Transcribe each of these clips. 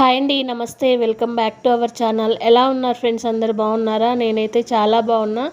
Hi అండి నమస్తే. Welcome back to our channel. ఎలా ఉన్నారు ఫ్రెండ్స్? అందరు బాగున్నారా? నేనైతే చాలా బాగున్నా.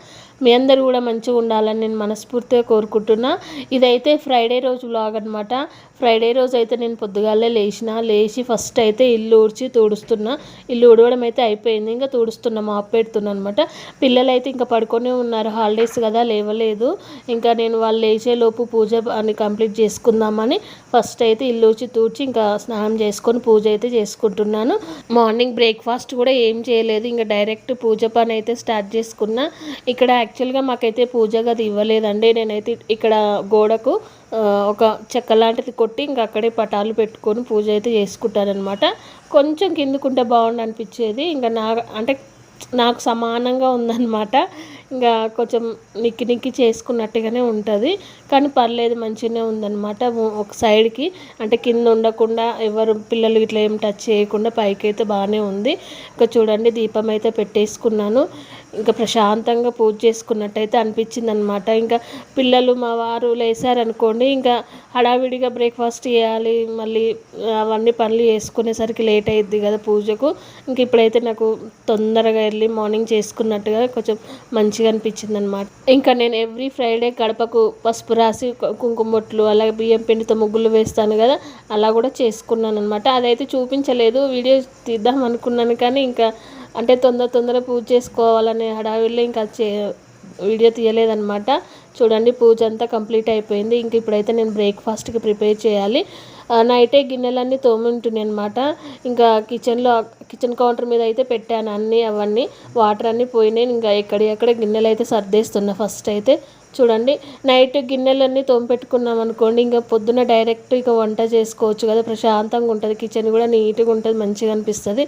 మీ అందరు కూడా మంచిగా ఉండాలని నేను మనస్ఫూర్తిగా కోరుకుంటున్నా. ఇదైతే ఫ్రైడే రోజు బ్లాగ్ అనమాట ఫ్రైడే రోజు అయితే నేను పొద్దుగాలే లేచిన లేచి ఫస్ట్ అయితే ఇల్లు ఊడ్చి తుడుస్తున్నా. ఇల్లు ఊడవడం అయితే అయిపోయింది. ఇంకా తుడుస్తున్నా మా పెడుతున్నా అనమాట పిల్లలు అయితే ఇంకా పడుకొని ఉన్నారు. హాలిడేస్ కదా లేవలేదు. ఇంకా నేను వాళ్ళు లేచేలోపు పూజ అని కంప్లీట్ చేసుకుందామని ఫస్ట్ అయితే ఇల్లు ఊడ్చి తూడ్చి ఇంకా స్నానం చేసుకొని పూజ అయితే చేసుకుంటున్నాను. మార్నింగ్ బ్రేక్ఫాస్ట్ కూడా ఏం చేయలేదు. ఇంకా డైరెక్ట్ పూజ పని అయితే స్టార్ట్ చేసుకున్నా. ఇక్కడ యాక్చువల్గా మాకైతే పూజ గది ఇవ్వలేదండి. నేనైతే ఇక్కడ గోడకు ఒక చెక్క లాంటిది కొట్టి ఇంకా అక్కడే పటాలు పెట్టుకొని పూజ అయితే చేసుకుంటానమాట కొంచెం కిందకుంటే బాగుండు అనిపించేది ఇంకా నా అంటే నాకు సమానంగా ఉందన్నమాట. ఇంకా కొంచెం నిక్కి నిక్కి చేసుకున్నట్టుగానే ఉంటుంది. కానీ పర్లేదు మంచిగానే ఉందన్నమాట. ఒక సైడ్కి అంటే కింద ఉండకుండా ఎవరు పిల్లలు ఇట్లా ఏం టచ్ చేయకుండా పైకి అయితే బాగానే ఉంది. ఇంకా చూడండి దీపం అయితే పెట్టేసుకున్నాను. ఇంకా ప్రశాంతంగా పూజ చేసుకున్నట్టయితే అనిపించింది అనమాట ఇంకా పిల్లలు మా వారు లేసారనుకోండి ఇంకా హడావిడిగా బ్రేక్ఫాస్ట్ చేయాలి మళ్ళీ అవన్నీ పనులు చేసుకునేసరికి లేట్ అయ్యిద్ది కదా పూజకు. ఇంక ఇప్పుడైతే నాకు తొందరగా వెళ్ళి మార్నింగ్ చేసుకున్నట్టుగా కొంచెం మంచి మంచిగా అనిపించింది అనమాట ఇంకా నేను ఎవ్రీ ఫ్రైడే గడపకు పసుపు రాసి కుంకుమ బొట్లు అలాగే బియ్యం పిండితో ముగ్గులు వేస్తాను కదా అలా కూడా చేసుకున్నాను అనమాట అదైతే చూపించలేదు వీడియో తీద్దాం అనుకున్నాను కానీ ఇంకా అంటే తొందర తొందర పూజ చేసుకోవాలనే హడావిడిలో ఇంకా చే వీడియో తీయలేదనమాట చూడండి పూజ అంతా కంప్లీట్ అయిపోయింది. ఇంక ఇప్పుడైతే నేను బ్రేక్ఫాస్ట్కి ప్రిపేర్ చేయాలి. నైటే గిన్నెలన్నీ తోముంటున్నాయి అనమాట ఇంకా కిచెన్లో కిచెన్ కౌంటర్ మీద అయితే పెట్టాను అన్నీ అవన్నీ. వాటర్ అన్నీ పోయినాయి. ఇంకా ఎక్కడెక్కడ గిన్నెలు అయితే సర్దేస్తున్నా ఫస్ట్ అయితే. చూడండి నైట్ గిన్నెలన్నీ తోమిపెట్టుకున్నాం అనుకోండి ఇంకా పొద్దున డైరెక్ట్ ఇక వంట చేసుకోవచ్చు కదా. ప్రశాంతంగా ఉంటుంది. కిచెన్ కూడా నీట్గా ఉంటుంది మంచిగా అనిపిస్తుంది.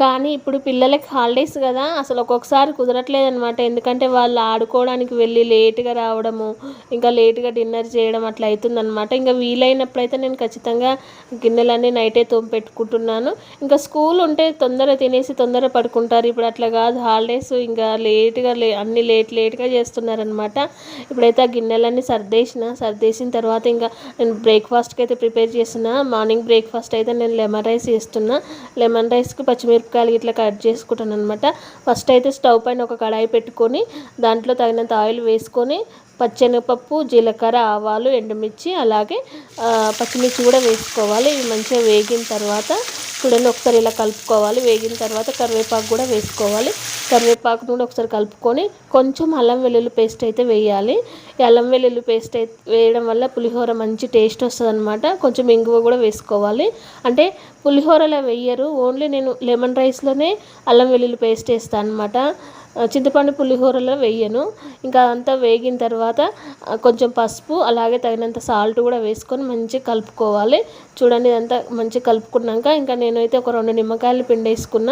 కానీ ఇప్పుడు పిల్లలకి హాలిడేస్ కదా అసలు ఒక్కొక్కసారి కుదరట్లేదు అనమాట ఎందుకంటే వాళ్ళు ఆడుకోవడానికి వెళ్ళి లేట్గా రావడము ఇంకా లేట్గా డిన్నర్ చేయడం అట్లా అవుతుందన్నమాట ఇంకా వీలైనప్పుడైతే నేను ఖచ్చితంగా గిన్నెలన్నీ నైటే తోమి పెట్టుకుంటున్నాను. ఇంకా స్కూల్ ఉంటే తొందర తినేసి తొందర పడుకుంటారు. ఇప్పుడు అట్లా కాదు హాలిడేస్ ఇంకా లేట్గా లే అన్ని లేట్ లేట్గా చేస్తున్నారనమాట ఇప్పుడైతే ఆ గిన్నెలన్నీ సర్దేసిన సర్దేసిన తర్వాత ఇంకా నేను బ్రేక్ఫాస్ట్కి అయితే ప్రిపేర్ చేసిన మార్నింగ్ బ్రేక్ఫాస్ట్ అయితే నేను లెమన్ రైస్ చేస్తున్నా. లెమన్ రైస్కి పచ్చిమిరపకాయ మిరపకాయలు ఇట్లా కట్ చేసుకుంటాను అనమాట ఫస్ట్ అయితే స్టవ్ పైన ఒక కడాయి పెట్టుకొని దాంట్లో తగినంత ఆయిల్ వేసుకొని పచ్చెనగపప్పు జీలకర్ర ఆవాలు ఎండుమిర్చి అలాగే పచ్చిమిర్చి కూడా వేసుకోవాలి. ఇవి మంచిగా వేగిన తర్వాత చూడండి ఒకసారి ఇలా కలుపుకోవాలి. వేగిన తర్వాత కరివేపాకు కూడా వేసుకోవాలి. కరివేపాకు కూడా ఒకసారి కలుపుకొని కొంచెం అల్లం వెల్లుల్లి పేస్ట్ అయితే వేయాలి. అల్లం వెల్లుల్లి పేస్ట్ అయితే వేయడం వల్ల పులిహోర మంచి టేస్ట్ వస్తుంది అనమాట కొంచెం ఇంగువ కూడా వేసుకోవాలి. అంటే పులిహోరలో వేయరు. ఓన్లీ నేను లెమన్ రైస్లోనే అల్లం వెల్లుల్లి పేస్ట్ వేస్తాను అనమాట చింతపండు పులిహోరలో వేయను. ఇంకా అంతా వేగిన తర్వాత కొంచెం పసుపు అలాగే తగినంత సాల్ట్ కూడా వేసుకొని మంచిగా కలుపుకోవాలి. చూడండి ఇదంతా మంచిగా కలుపుకున్నాక ఇంకా నేనైతే ఒక రెండు నిమ్మకాయలు పిండేసుకున్న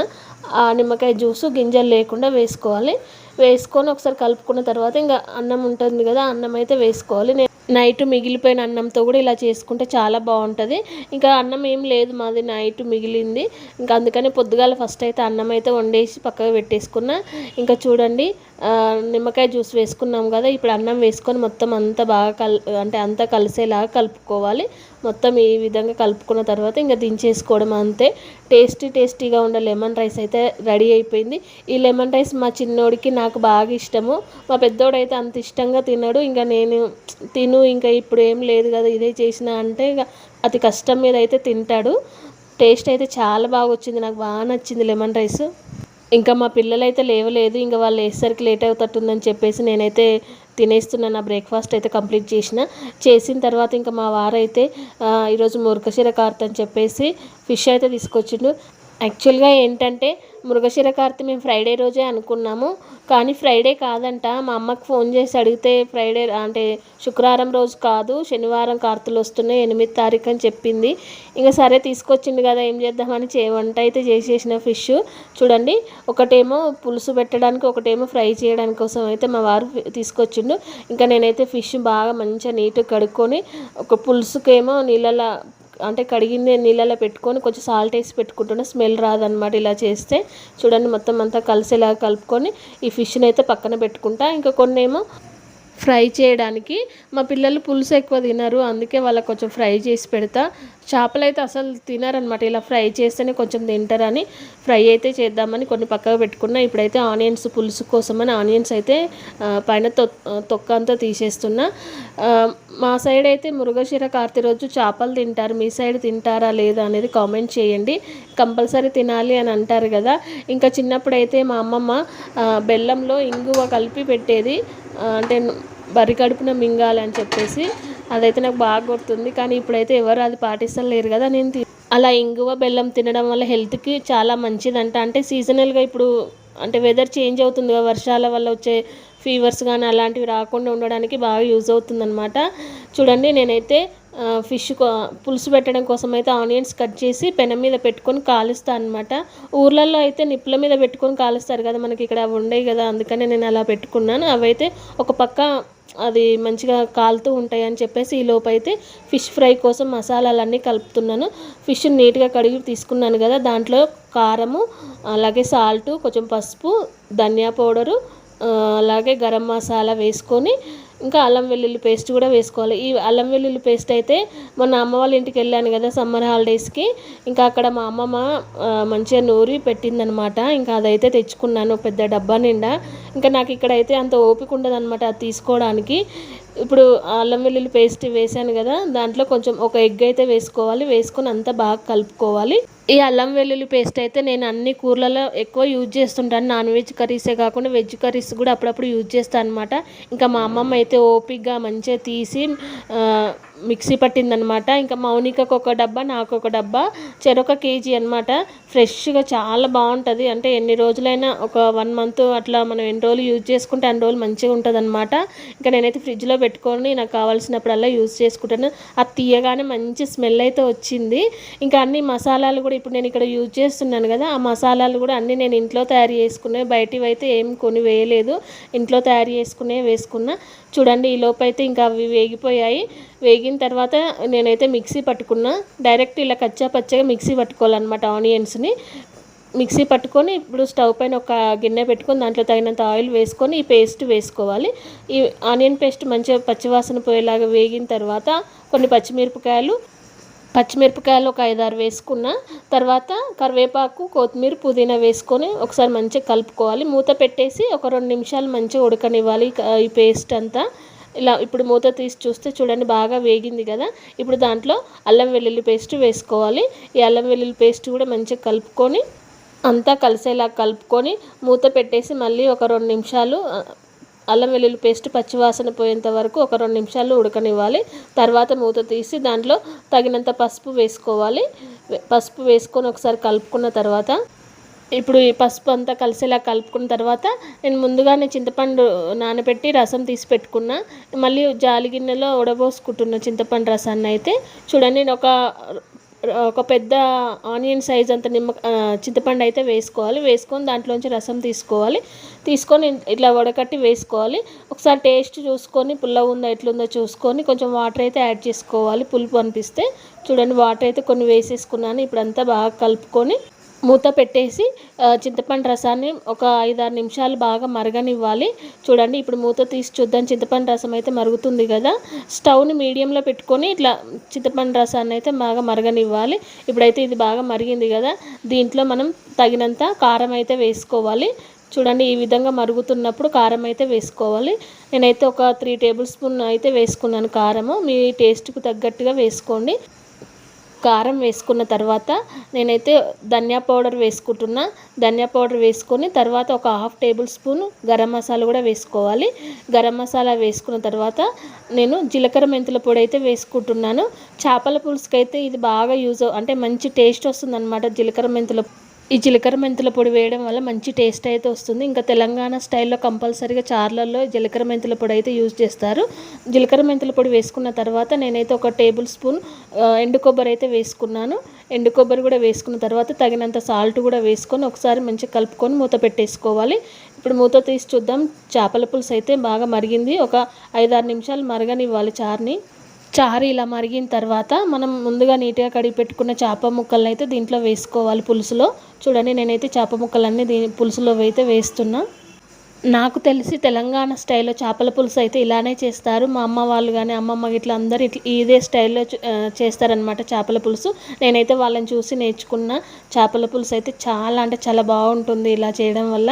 ఆ నిమ్మకాయ జ్యూస్ గింజలు లేకుండా వేసుకోవాలి. వేసుకొని ఒకసారి కలుపుకున్న తర్వాత ఇంకా అన్నం ఉంటుంది కదా అన్నం అయితే వేసుకోవాలి. నేను నైట్ మిగిలిపోయిన అన్నంతో కూడా ఇలా చేసుకుంటే చాలా బాగుంటుంది. ఇంకా అన్నం ఏం లేదు మాది నైట్ మిగిలింది. ఇంకా అందుకని పొద్దుగాల ఫస్ట్ అయితే అన్నం అయితే వండేసి పక్కకు పెట్టేసుకున్నా. ఇంకా చూడండి నిమ్మకాయ జ్యూస్ వేసుకున్నాం కదా ఇప్పుడు అన్నం వేసుకొని మొత్తం అంతా బాగా కల్ అంటే అంతా కలిసేలాగా కలుపుకోవాలి. మొత్తం ఈ విధంగా కలుపుకున్న తర్వాత ఇంకా దించేసుకోవడం అంతే. టేస్టీ టేస్టీగా ఉండే లెమన్ రైస్ అయితే రెడీ అయిపోయింది. ఈ లెమన్ రైస్ మా చిన్నోడికి నాకు బాగా ఇష్టము. మా పెద్దోడైతే అంత ఇష్టంగా తినడు. ఇంకా నేను తిను ఇంకా ఇప్పుడు ఏం లేదు కదా ఇదే చేసిన అంటే ఇక అతి కష్టం మీద అయితే తింటాడు. టేస్ట్ అయితే చాలా బాగా వచ్చింది. నాకు బాగా నచ్చింది లెమన్ రైస్. ఇంకా మా పిల్లలు అయితే లేవలేదు. ఇంకా వాళ్ళు వేసేసరికి లేట్ అవుతుందని చెప్పేసి నేనైతే తినేస్తున్నాను నా బ్రేక్ఫాస్ట్ అయితే కంప్లీట్ చేసిన. చేసిన తర్వాత ఇంకా మా వారైతే ఈరోజు మురకశిర కార్త్ అని చెప్పేసి ఫిష్ అయితే తీసుకొచ్చిండు. యాక్చువల్గా ఏంటంటే మృగశిర కార్తి మేము ఫ్రైడే రోజే అనుకున్నాము. కానీ ఫ్రైడే కాదంట. మా అమ్మకి ఫోన్ చేసి అడిగితే ఫ్రైడే అంటే శుక్రవారం రోజు కాదు శనివారం కార్తులు వస్తున్నాయి ఎనిమిది తారీఖు అని చెప్పింది. ఇంకా సరే తీసుకొచ్చింది కదా ఏం చేద్దామని చే వంట అయితే చేసేసిన ఫిష్. చూడండి ఒకటేమో పులుసు పెట్టడానికి ఒకటేమో ఫ్రై చేయడానికి కోసం అయితే మా వారు తీసుకొచ్చిండు. ఇంకా నేనైతే ఫిష్ బాగా మంచిగా నీట్గా కడుక్కొని ఒక పులుసుకేమో నీళ్ళలో అంటే కడిగింది నీళ్ళలో పెట్టుకొని కొంచెం సాల్ట్ వేసి పెట్టుకుంటున్నా స్మెల్ రాదనమాట ఇలా చేస్తే. చూడండి మొత్తం అంతా కలిసేలాగా కలుపుకొని ఈ ఫిష్ని అయితే పక్కన పెట్టుకుంటా. ఇంకా కొన్ని ఏమో ఫ్రై చేయడానికి. మా పిల్లలు పులుసు ఎక్కువ తినరు అందుకే వాళ్ళకి కొంచెం ఫ్రై చేసి పెడతా. చేపలు అయితే అసలు తినరనమాట ఇలా ఫ్రై చేస్తేనే కొంచెం తింటారని. ఫ్రై అయితే చేద్దామని కొన్ని పక్కకు పెట్టుకున్నా. ఇప్పుడైతే ఆనియన్స్ పులుసు కోసమని ఆనియన్స్ అయితే పైన తొ తొక్క అంతా తీసేస్తున్నా. మా సైడ్ అయితే మృగశిర కార్తీ రోజు చేపలు తింటారు. మీ సైడ్ తింటారా లేదా అనేది కామెంట్ చేయండి. కంపల్సరీ తినాలి అని అంటారు కదా. ఇంకా చిన్నప్పుడైతే మా అమ్మమ్మ బెల్లంలో ఇంగువ కలిపి పెట్టేది. అంటే బరి కడుపున మింగాలి అని చెప్పేసి అదైతే నాకు బాగా గుర్తుంది. కానీ ఇప్పుడైతే ఎవరు అది పాటిస్తలేరు కదా నేను అలా ఇంగువ బెల్లం తినడం వల్ల హెల్త్కి చాలా మంచిదంట. అంటే సీజనల్గా ఇప్పుడు అంటే వెదర్ చేంజ్ అవుతుంది కదా వర్షాల వల్ల వచ్చే ఫీవర్స్ కానీ అలాంటివి రాకుండా ఉండడానికి బాగా యూజ్ అవుతుందన్నమాట. చూడండి నేనైతే ఫిష్ పులుసు పెట్టడం కోసం అయితే ఆనియన్స్ కట్ చేసి పెనం మీద పెట్టుకొని కాలుస్తాను అనమాట ఊర్లలో అయితే నిప్పుల మీద పెట్టుకొని కాలుస్తారు కదా మనకి ఇక్కడ అవి ఉండేవి కదా అందుకనే నేను అలా పెట్టుకున్నాను. అవైతే ఒక పక్క అది మంచిగా కాలుతూ ఉంటాయి అని చెప్పేసి ఈ లోపైతే అయితే ఫిష్ ఫ్రై కోసం మసాలాలన్నీ కలుపుతున్నాను. ఫిష్ నీట్గా కడిగి తీసుకున్నాను కదా దాంట్లో కారము అలాగే సాల్ట్ కొంచెం పసుపు ధనియా పౌడరు అలాగే గరం మసాలా వేసుకొని ఇంకా అల్లం వెల్లుల్లి పేస్ట్ కూడా వేసుకోవాలి. ఈ అల్లం వెల్లుల్లి పేస్ట్ అయితే మొన్న అమ్మ వాళ్ళ ఇంటికి వెళ్ళాను కదా సమ్మర్ హాలిడేస్కి. ఇంకా అక్కడ మా అమ్మమ్మ మంచిగా నూరి పెట్టిందనమాట ఇంకా అదైతే తెచ్చుకున్నాను పెద్ద డబ్బా నిండా. ఇంకా నాకు ఇక్కడైతే అంత ఓపిక ఉండదు అనమాట అది తీసుకోవడానికి. ఇప్పుడు అల్లం వెల్లుల్లి పేస్ట్ వేసాను కదా దాంట్లో కొంచెం ఒక ఎగ్ అయితే వేసుకోవాలి. వేసుకొని అంతా బాగా కలుపుకోవాలి. ఈ అల్లం వెల్లుల్లి పేస్ట్ అయితే నేను అన్ని కూరలలో ఎక్కువ యూజ్ చేస్తుంటాను. నాన్ వెజ్ కర్రీసే కాకుండా వెజ్ కర్రీస్ కూడా అప్పుడప్పుడు యూజ్ చేస్తాను అనమాట ఇంకా మా అమ్మమ్మ అయితే ఓపిక్గా మంచిగా తీసి మిక్సీ పట్టిందనమాట ఇంకా మౌనికకు ఒక డబ్బా నాకు ఒక డబ్బా చెరొక కేజీ అనమాట ఫ్రెష్గా చాలా బాగుంటుంది. అంటే ఎన్ని రోజులైనా ఒక వన్ మంత్ అట్లా మనం ఎన్ని రోజులు యూజ్ చేసుకుంటే అన్ని రోజులు మంచిగా ఉంటుంది అనమాట ఇంకా నేనైతే ఫ్రిడ్జ్లో పెట్టుకొని నాకు కావాల్సినప్పుడల్లా యూజ్ చేసుకుంటాను. అది తీయగానే మంచి స్మెల్ అయితే వచ్చింది. ఇంకా అన్ని మసాలాలు కూడా ఇప్పుడు నేను ఇక్కడ యూజ్ చేస్తున్నాను కదా ఆ మసాలాలు కూడా అన్నీ నేను ఇంట్లో తయారు చేసుకునే బయటివి అయితే ఏం కొని వేయలేదు. ఇంట్లో తయారు చేసుకునే వేసుకున్నా. చూడండి ఈ లోపైతే అయితే ఇంకా అవి వేగిపోయాయి. వేగిన తర్వాత నేనైతే మిక్సీ పట్టుకున్నా. డైరెక్ట్ ఇలా కచ్చా పచ్చగా మిక్సీ పట్టుకోవాలన్నమాట ఆనియన్స్ని. మిక్సీ పట్టుకొని ఇప్పుడు స్టవ్ పైన ఒక గిన్నె పెట్టుకొని దాంట్లో తగినంత ఆయిల్ వేసుకొని ఈ పేస్ట్ వేసుకోవాలి. ఈ ఆనియన్ పేస్ట్ మంచిగా పచ్చివాసన పోయేలాగా వేగిన తర్వాత కొన్ని పచ్చిమిరపకాయలు పచ్చిమిరపకాయలు ఒక ఐదారు వేసుకున్న తర్వాత కరివేపాకు కొత్తిమీర పుదీనా వేసుకొని ఒకసారి మంచిగా కలుపుకోవాలి. మూత పెట్టేసి ఒక రెండు నిమిషాలు మంచిగా ఉడకనివ్వాలి ఈ పేస్ట్ అంతా. ఇలా ఇప్పుడు మూత తీసి చూస్తే చూడండి బాగా వేగింది కదా. ఇప్పుడు దాంట్లో అల్లం వెల్లుల్లి పేస్ట్ వేసుకోవాలి. ఈ అల్లం వెల్లుల్లి పేస్ట్ కూడా మంచిగా కలుపుకొని అంతా కలిసేలా కలుపుకొని మూత పెట్టేసి మళ్ళీ ఒక రెండు నిమిషాలు అల్లం వెల్లుల్లి పేస్ట్ పచ్చివాసన పోయేంత వరకు ఒక రెండు నిమిషాలు ఉడకనివ్వాలి. తర్వాత మూత తీసి దాంట్లో తగినంత పసుపు వేసుకోవాలి. పసుపు వేసుకొని ఒకసారి కలుపుకున్న తర్వాత ఇప్పుడు ఈ పసుపు అంతా కలిసేలా కలుపుకున్న తర్వాత నేను ముందుగానే చింతపండు నానబెట్టి రసం తీసి పెట్టుకున్నా. మళ్ళీ జాలి గిన్నెలో ఉడబోసుకుంటున్న చింతపండు రసాన్ని అయితే చూడండి నేను ఒక ఒక పెద్ద ఆనియన్ సైజ్ అంత నిమ్మ చింతపండు అయితే వేసుకోవాలి. వేసుకొని దాంట్లోంచి రసం తీసుకోవాలి. తీసుకొని ఇట్లా వడకట్టి వేసుకోవాలి. ఒకసారి టేస్ట్ చూసుకొని పుల్ల ఉందో ఎట్లుందో చూసుకొని కొంచెం వాటర్ అయితే యాడ్ చేసుకోవాలి. పులుపు అనిపిస్తే. చూడండి వాటర్ అయితే కొన్ని వేసేసుకున్నాను. ఇప్పుడంతా బాగా కలుపుకొని మూత పెట్టేసి చింతపండు రసాన్ని ఒక ఐదారు నిమిషాలు బాగా మరగనివ్వాలి. చూడండి ఇప్పుడు మూత తీసి చూద్దాం. చింతపండు రసం అయితే మరుగుతుంది కదా. స్టవ్ని మీడియంలో పెట్టుకొని ఇట్లా చింతపండు రసాన్ని అయితే బాగా మరగనివ్వాలి. ఇప్పుడైతే ఇది బాగా మరిగింది కదా. దీంట్లో మనం తగినంత కారం అయితే వేసుకోవాలి. చూడండి ఈ విధంగా మరుగుతున్నప్పుడు కారం అయితే వేసుకోవాలి. నేనైతే ఒక త్రీ టేబుల్ స్పూన్ అయితే వేసుకున్నాను కారము. మీ టేస్ట్కు తగ్గట్టుగా వేసుకోండి. కారం వేసుకున్న తర్వాత నేనైతే ధనియా పౌడర్ వేసుకుంటున్నా. ధనియా పౌడర్ వేసుకొని తర్వాత ఒక half tablespoon garam masala కూడా వేసుకోవాలి. గరం మసాలా వేసుకున్న తర్వాత నేను జీలకర్ర మెంతుల పొడి అయితే వేసుకుంటున్నాను. చేపల పులుసుకైతే అయితే ఇది బాగా యూజ్ అంటే మంచి టేస్ట్ వస్తుందన్నమాట జీలకర్ర మెంతుల ఈ జీలకర్ర మెంతుల పొడి వేయడం వల్ల మంచి టేస్ట్ అయితే వస్తుంది. ఇంకా తెలంగాణ స్టైల్లో కంపల్సరీగా చార్లల్లో జీలకర్ర మెంతుల పొడి అయితే యూజ్ చేస్తారు. జీలకర్ర మెంతుల పొడి వేసుకున్న తర్వాత నేనైతే ఒక టేబుల్ స్పూన్ ఎండు కొబ్బరి అయితే వేసుకున్నాను. ఎండు కొబ్బరి కూడా వేసుకున్న తర్వాత తగినంత సాల్ట్ కూడా వేసుకొని ఒకసారి మంచిగా కలుపుకొని మూత పెట్టేసుకోవాలి. ఇప్పుడు మూత తీసి చూద్దాం. చేపల పులుసు అయితే బాగా మరిగింది. ఒక ఐదారు నిమిషాలు మరగనివ్వాలి చారుని. చారు ఇలా మరిగిన తర్వాత మనం ముందుగా నీట్గా కడిగి పెట్టుకున్న చేప ముక్కలను అయితే దీంట్లో వేసుకోవాలి పులుసులో. చూడండి నేనైతే చేప ముక్కలన్నీ దీని పులుసులో అయితే వేస్తున్నా. నాకు తెలిసి తెలంగాణ స్టైల్లో చేపల పులుసు అయితే ఇలానే చేస్తారు. మా అమ్మ వాళ్ళు కానీ అమ్మమ్మ ఇట్లా అందరు ఇట్లా ఇదే స్టైల్లో చేస్తారనమాట చేపల పులుసు. నేనైతే వాళ్ళని చూసి నేర్చుకున్న. చేపల పులుసు అయితే చాలా అంటే చాలా బాగుంటుంది ఇలా చేయడం వల్ల.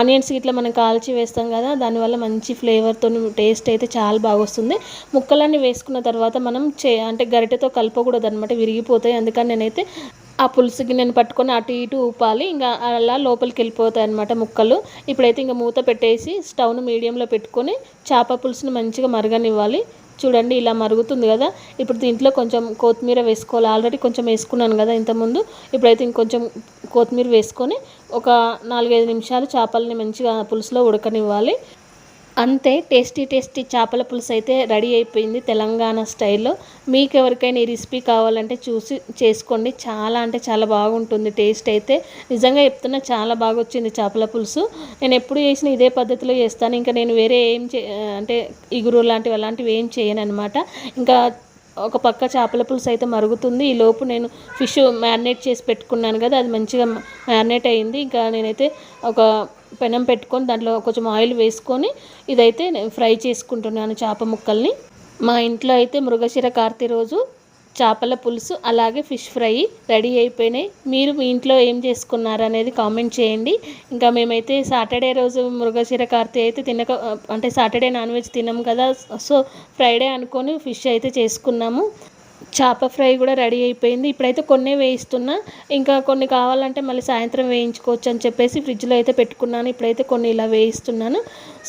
ఆనియన్స్ ఇట్లా మనం కాల్చి వేస్తాం కదా దానివల్ల మంచి ఫ్లేవర్తో టేస్ట్ అయితే చాలా బాగా వస్తుంది ముక్కలన్నీ వేసుకున్న తర్వాత మనం చే అంటే గరిటెతో కలపకూడదు అనమాట విరిగిపోతాయి. అందుకని నేనైతే ఆ పులుసు గిన్నెను పట్టుకొని అటు ఇటు ఊపాలి. ఇంకా అలా లోపలికి వెళ్ళిపోతాయి అనమాట ముక్కలు. ఇప్పుడైతే ఇంకా మూత పెట్టేసి స్టవ్ను మీడియంలో పెట్టుకొని చేప పులుసుని మంచిగా మరగనివ్వాలి. చూడండి ఇలా మరుగుతుంది కదా. ఇప్పుడు దీంట్లో కొంచెం కొత్తిమీర వేసుకోవాలి. ఆల్రెడీ కొంచెం వేసుకున్నాను కదా ఇంతకుముందు. ఇప్పుడైతే ఇంకొంచెం కొత్తిమీర వేసుకొని ఒక నాలుగైదు నిమిషాలు చేపలని మంచిగా పులుసులో ఉడకనివ్వాలి. అంతే టేస్టీ టేస్టీ చేపల పులుసు అయితే రెడీ అయిపోయింది తెలంగాణ స్టైల్లో. మీకు ఎవరికైనా ఈ రెసిపీ కావాలంటే చూసి చేసుకోండి. చాలా అంటే చాలా బాగుంటుంది టేస్ట్ అయితే. నిజంగా చెప్తున్నా చాలా బాగా వచ్చింది చేపల పులుసు. నేను ఎప్పుడు చేసిన ఇదే పద్ధతిలో చేస్తాను. ఇంకా నేను వేరే ఏం చే అంటే ఇగురు లాంటివి అలాంటివి ఏం చేయను అనమాట ఇంకా ఒక పక్క చేపల పులుసు అయితే మరుగుతుంది. ఈ లోపు నేను ఫిష్ మ్యారినేట్ చేసి పెట్టుకున్నాను కదా అది మంచిగా మ్యారినేట్ అయింది. ఇంకా నేనైతే ఒక పెనం పెట్టుకొని దాంట్లో కొంచెం ఆయిల్ వేసుకొని ఇదైతే ఫ్రై చేసుకుంటున్నాను చేప ముక్కల్ని. మా ఇంట్లో అయితే మృగశిర కార్తీ రోజు చేపల పులుసు అలాగే ఫిష్ ఫ్రై రెడీ అయిపోయినాయి. మీరు మీ ఇంట్లో ఏం చేసుకున్నారు అనేది కామెంట్ చేయండి. ఇంకా మేమైతే సాటర్డే రోజు మృగశిర కార్తీ అయితే తినక అంటే సాటర్డే నాన్ వెజ్ తినం కదా. సో ఫ్రైడే అనుకొని ఫిష్ అయితే చేసుకున్నాము. చేప ఫ్రై కూడా రెడీ అయిపోయింది. ఇప్పుడైతే కొన్ని వేయిస్తున్నా. ఇంకా కొన్ని కావాలంటే మళ్ళీ సాయంత్రం వేయించుకోవచ్చు అని చెప్పేసి ఫ్రిడ్జ్లో అయితే పెట్టుకున్నాను. ఇప్పుడైతే కొన్ని ఇలా వేయిస్తున్నాను.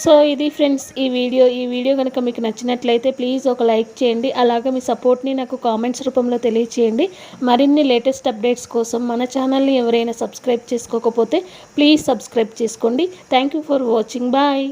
సో ఇది ఫ్రెండ్స్ ఈ వీడియో. ఈ వీడియో కనుక మీకు నచ్చినట్లయితే ప్లీజ్ ఒక లైక్ చేయండి. అలాగే మీ సపోర్ట్ని నాకు కామెంట్స్ రూపంలో తెలియచేయండి. మరిన్ని లేటెస్ట్ అప్డేట్స్ కోసం మన ఛానల్ని ఎవరైనా సబ్స్క్రైబ్ చేసుకోకపోతే ప్లీజ్ సబ్స్క్రైబ్ చేసుకోండి. Thank you for watching. Bye.